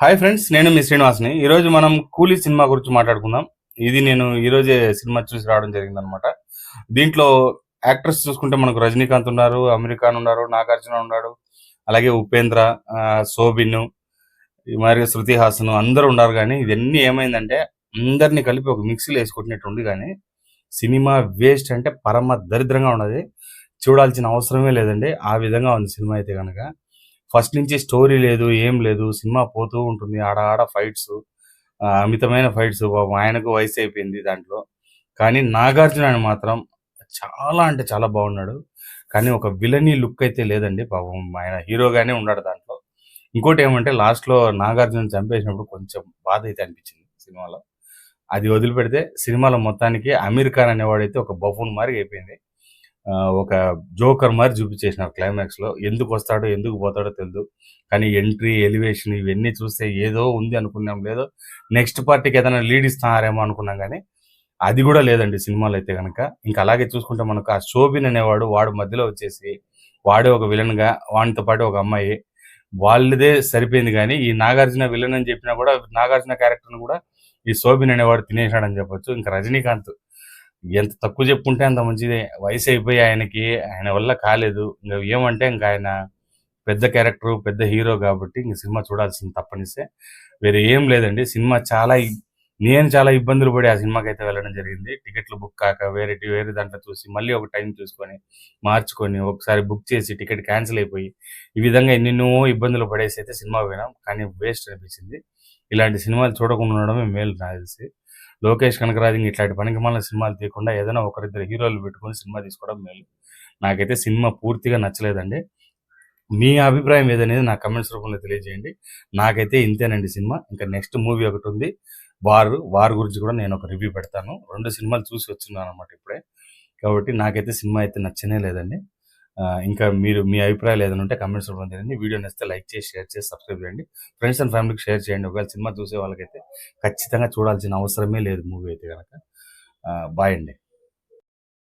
Hi friends నేను మీ శ్రీనివాస్ని. ఈరోజు మనం కూలీ సినిమా గురించి మాట్లాడుకుందాం. ఇది నేను ఈరోజే సినిమా చూసి రావడం జరిగింది అనమాట దీంట్లో యాక్టర్స్ చూసుకుంటే మనకు రజనీకాంత్ ఉన్నారు అమెరికాన్ ఉన్నారు నాగార్జున ఉన్నాడు అలాగే ఉపేంద్ర ఆ, మరియు మరి శృతి హాసన్ అందరూ ఉన్నారు కానీ ఇవన్నీ ఏమైందంటే అందరినీ కలిపి ఒక మిక్సీలో వేసి ఉంది కానీ సినిమా వేస్ట్ అంటే పరమ దరిద్రంగా ఉన్నది. చూడాల్సిన అవసరమే లేదండి. ఆ విధంగా ఉంది సినిమా అయితే కనుక ఫస్ట్ నుంచి స్టోరీ లేదు ఏం లేదు సినిమా పోతూ ఉంటుంది ఆడ ఆడ ఫైట్స్ అమితమైన ఫైట్స్ బాబు ఆయనకు వయసు అయిపోయింది దాంట్లో. కానీ నాగార్జున అని మాత్రం చాలా అంటే చాలా బాగున్నాడు. కానీ ఒక విలనీ లుక్ అయితే లేదండి పాపం ఆయన హీరోగానే ఉన్నాడు దాంట్లో. ఇంకోటి ఏమంటే లాస్ట్లో నాగార్జున చంపేసినప్పుడు కొంచెం బాధ అయితే అనిపించింది సినిమాలో. అది వదిలిపెడితే సినిమాలో మొత్తానికి అమీర్ ఖాన్ అనేవాడైతే ఒక బఫూన్ మారి అయిపోయింది. ఒక జోకర్ మారి చూపించేసినారు క్లైమాక్స్లో. ఎందుకు వస్తాడో ఎందుకు పోతాడో తెలియదు కానీ ఎంట్రీ ఎలివేషన్ ఇవన్నీ చూస్తే ఏదో ఉంది అనుకున్నాం. లేదో నెక్స్ట్ పార్టీకి ఏదైనా లీడ్ ఇస్తున్నారేమో అనుకున్నాం కానీ అది కూడా లేదండి సినిమాలు అయితే కనుక ఇంకా అలాగే చూసుకుంటే మనకు ఆ శోభిన్ అనేవాడు వాడు మధ్యలో వచ్చేసి వాడే ఒక విలన్గా వానితో పాటు ఒక అమ్మాయి. వాళ్ళదే సరిపోయింది కానీ ఈ నాగార్జున విలన్ అని చెప్పినా కూడా నాగార్జున క్యారెక్టర్ కూడా ఈ శోభిన్ అనేవాడు తినేశాడని చెప్పొచ్చు. ఇంకా రజనీకాంత్ ఎంత తక్కువ చెప్పుకుంటే అంత మంచిదే. వయసు అయిపోయి ఆయనకి ఆయన వల్ల కాలేదు. ఇంకా ఏమంటే ఇంకా ఆయన పెద్ద క్యారెక్టర్ పెద్ద హీరో కాబట్టి ఇంక సినిమా చూడాల్సింది తప్పనిసే. వేరే ఏం లేదండి. సినిమా చాలా నేను చాలా ఇబ్బందులు పడి ఆ సినిమాకి అయితే వెళ్ళడం జరిగింది. టికెట్లు బుక్ కాక వేరే వేరే దాంట్లో చూసి మళ్ళీ ఒక టైం చూసుకొని మార్చుకొని ఒకసారి బుక్ చేసి టికెట్ క్యాన్సిల్ అయిపోయి ఈ విధంగా ఎన్నెన్నో ఇబ్బందులు పడేసి అయితే సినిమా పోయినాం. కానీ వేస్ట్ అనిపించింది. ఇలాంటి సినిమాలు చూడకుండా ఉండడమే మేలు నాకు తెలిసి. లోకేష్ కనకరాజు ఇట్లాంటి పనికి మళ్ళీ సినిమాలు తీయకుండా ఏదైనా ఒకరిద్దరు హీరోలు పెట్టుకొని సినిమా తీసుకోవడం మేలు. నాకైతే సినిమా పూర్తిగా నచ్చలేదండి. మీ అభిప్రాయం ఏదనేది నా కమెంట్స్ రూపంలో తెలియజేయండి. నాకైతే ఇంతేనండి సినిమా. ఇంకా నెక్స్ట్ మూవీ ఒకటి ఉంది. వారు వార్ గురించి కూడా నేను ఒక రివ్యూ పెడతాను. రెండు సినిమాలు చూసి వచ్చిన్నాను అనమాట ఇప్పుడే. కాబట్టి నాకైతే సినిమా అయితే నచ్చనే లేదండి. ఇంకా మీరు మీ అభిప్రాయాలు ఏదైనా ఉంటే కమెంట్స్ రూపంలో తెలియండి వీడియో నచ్చితే లైక్ చేసి షేర్ చేసి సబ్స్క్రైబ్ చేయండి. ఫ్రెండ్స్ అండ్ ఫ్యామిలీకి షేర్ చేయండి. ఒకవేళ సినిమా చూసే వాళ్ళకైతే ఖచ్చితంగా చూడాల్సిన అవసరమే లేదు మూవీ అయితే కనుక బాయ్ అండి.